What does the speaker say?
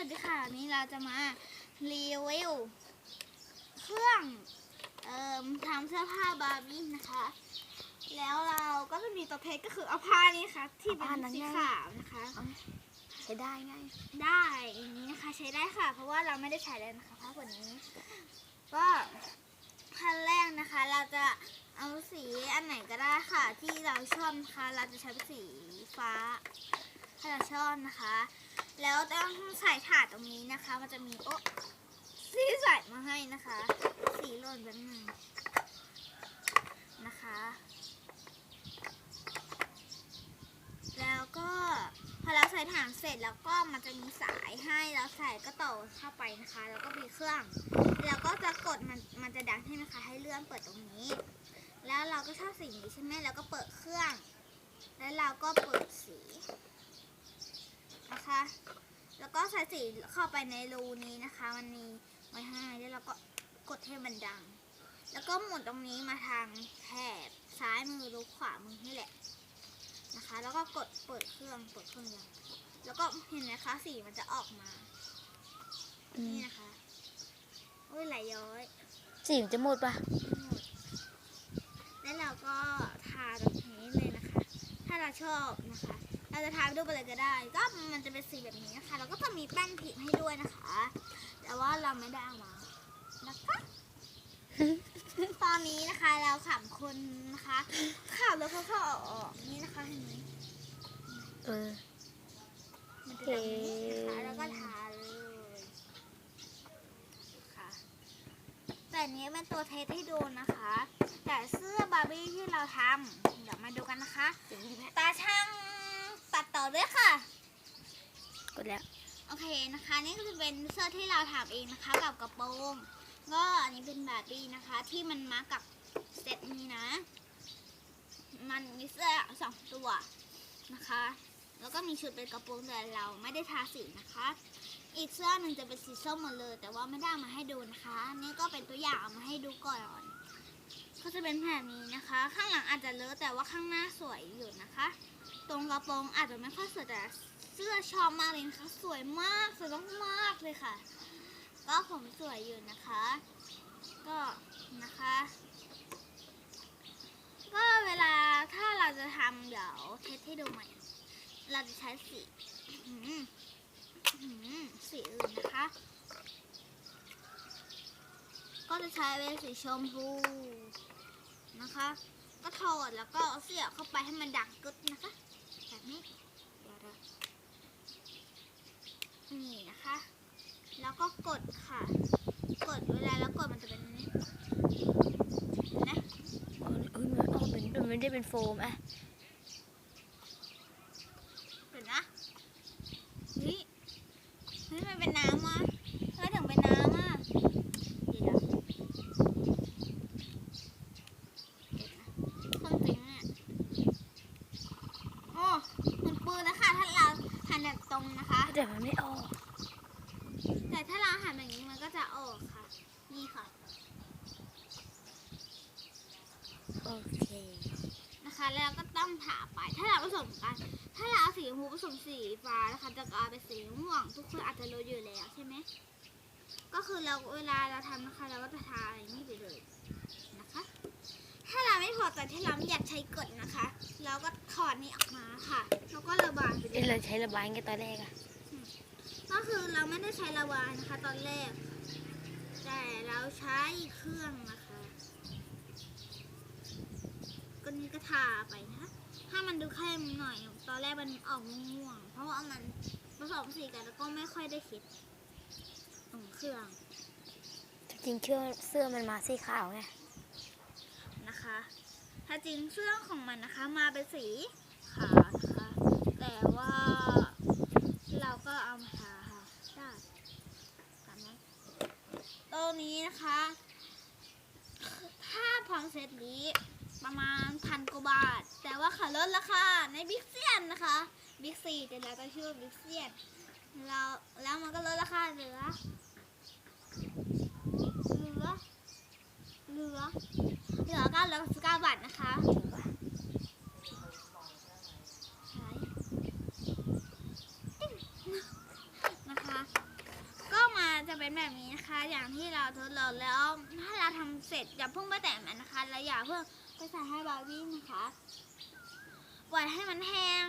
วัสดีค่ะวันนี้เราจะมารีวิวเครื่องเอ่อทำเสื้อผ้าบาร์บี้นะคะ แล้วเราก็จะมีตัวเทสก็คือเอาผ้านี้ค่ะ ที่เป็นเอาผ้านั้นสีไง ขาวนะคะ ใช้ได้ไงได้อย่างนี้นะคะใช้ได้ค่ะ เพราะว่าเราไม่ได้ใช้เลยนะคะผ้าผืนนี้ ก็ขั้นแรกนะคะ เราจะเอาสีอันไหนก็ได้ค่ะ ที่เราชอบนะคะเราจะใช้เป็นสีฟ้าถ้าเราชอบนะคะ แล้วต้องใส่ถาดตรงนี้นะคะ มันจะมีโอ๊ะสีใส่มาให้นะคะ สีหล่นแบบนึงนะคะ แล้วก็พอเราใส่ถังเสร็จแล้วก็มันจะมีสายให้เราใส่ก็ต่อเข้าไปนะคะ แล้วก็มีเครื่อง แล้วก็จะกดมันมันจะดังให้นะคะให้เลื่อนเปิดตรงนี้ แล้วเราก็ชอบสีนี้ใช่ไหมแล้วก็เปิดเครื่อง แล้วเราก็เปิดสี แล้วก็ใส่สีเข้าไปในรูนี้นะคะ มันมีไว้ให้แล้วเราก็กดให้มันดัง แล้วก็หมุนตรงนี้มาทางแถบซ้ายมือหรือขวามือนี่แหละนะคะ แล้วก็กดเปิดเครื่องเปิดเครื่องยังแล้วก็เห็นไหมคะสีมันจะออกมาอืมนี่นะคะอุ้ยไหลย้อยสีมันจะหมดปะหมดแล้วเราก็ทาตรงนี้เลยนะคะ ถ้าเราชอบนะคะ เราจะทาไปด้วยอะไรก็ได้ ก็มันจะเป็นสีแบบนี้นะคะ แล้วก็จะมีแป้งผิดให้ด้วยนะคะ แต่ว่าเราไม่ได้เอามานะคะตอนนี้นะคะเราขำคนนะคะขับแล้วเขาเข้าออกออกนี่นะคะเห็นไหมเออมันจะแบบนี้นะคะแล้วก็ทาเลยค่ะแต่อันนี้เป็นตัวเทสให้ดูนะคะ แต่เสื้อบาร์บี้ที่เราทำเดี๋ยวมาดูกันนะคะ ตาช่างตัดต่อด้วยค่ะ กดแล้วโอเคนะคะ นี่ก็จะเป็นเสื้อที่เราทำเองนะคะ กับกระโปรงก็อันนี้เป็นบาร์บี้นะคะ ที่มันมากับเซตนี้นะ มันมีเสื้อสองตัวนะคะ แล้วก็มีชุดเป็นกระโปรงแต่เราไม่ได้ทาสีนะคะ อีกเสื้อหนึ่งจะเป็นสีส้มหมดเลย แต่ว่าไม่ได้มาให้ดูนะคะ นี่ก็เป็นตัวอย่างเอามาให้ดูก่อนก็จะเป็นแบบนี้นะคะ ข้างหลังอาจจะเลอะแต่ว่าข้างหน้าสวยอยู่นะคะ ตรงกระโปรงอาจจะไม่ค่อยสวยแต่ สื้อชอบมากเลยนะคะ สวยมาก สวยมากๆเลยค่ะ ก็ผมสวยอยู่นะคะ ก็นะคะ ก็เวลาถ้าเราจะทำเดี๋ยวเทสให้ดูใหม่ เราจะใช้สีสีอื่นนะคะ ก็จะใช้เป็นสีชมพูนะคะ ก็ถอดแล้วก็เอาเสียบเข้าไปให้มันดังกึดนะคะแบบนี้เดี๋ยว นะนี่นะคะ แล้วก็กดค่ะ กดเวลาแล้วกดมันจะเป็นอย่างนี้นะเออเออมันออกเป็นมันไม่ได้เป็นโฟมอะเดี๋ยวนะเฮ้ยเฮ้ยมันเป็นน้ำอะทำไมถึงเป็นน้ำอะเดี๋ยวนะเดี๋ยวนะคนจริงอะโอ้มันปืนนะคะถ้าเราหันแบบตรงนะคะ แต่มันไม่ออก แต่ถ้าเราหันแบบนี้มันก็จะออกค่ะ นี่ค่ะ โอ เคนะคะแล้วก็ต้องถาไป ถ้าเราผสมกัน ถ้าเราเอาสีชมพูผสมสีฟ้านะคะจะกลายเป็นสีม่วง ทุกคนอาจจะรู้อยู่แล้วใช่ไหมก็คือเราเวลาเราทำนะคะเราก็จะทาอย่างนี้ไปเลยนะคะ ถ้าเราไม่พอใจที่เราไม่อยากใช้กดนะคะ เราก็ถอดนี้ออกมาค่ะแล้วก็ระบายไปเลเอ้ยเราใช้ระบายไงตอนแรกอะก็คือเราไม่ได้ใช้ระบายนะคะ ตอนแรก แต่เราใช้เครื่องนะคะ ก็นี่ก็ทาไปนะคะถ้ามันดูเข้มหน่อย ตอนแรกมันออกม่วงๆเพราะว่ามันผสมสีกันแล้วก็ไม่ค่อยได้คิดตรงเครื่องจริงๆเชื่อเสื้อมันมาสีขาวไงนะคะ ถ้าจริงเครื่องของมันนะคะ มาเป็นสีขาวนะคะแต่ว่าเราก็เอามาทาค่ะได้ตามนั้นตรงนี้นะคะ ถ้าพร้อมเซตนี้ ประมาณพันกว่าบาท แต่ว่าขาลดราคาในบิ๊กเซียนนะคะบิ๊กซีแต่เราก็ชื่อบิ๊กเซียนเราแล้วมันก็ลดราคาเหลือเหลือเหลือเหลือเก้าร้อยสิบเก้าบาทนะคะจะเป็นแบบนี้นะคะ อย่างที่เราทดลองแล้ว ถ้าเราทำเสร็จอย่าเพิ่งไปแตะมันนะคะ แล้วอย่าเพิ่ง ก็ใส่ให้บาร์บี้นะคะปล่อยให้มันแห้ง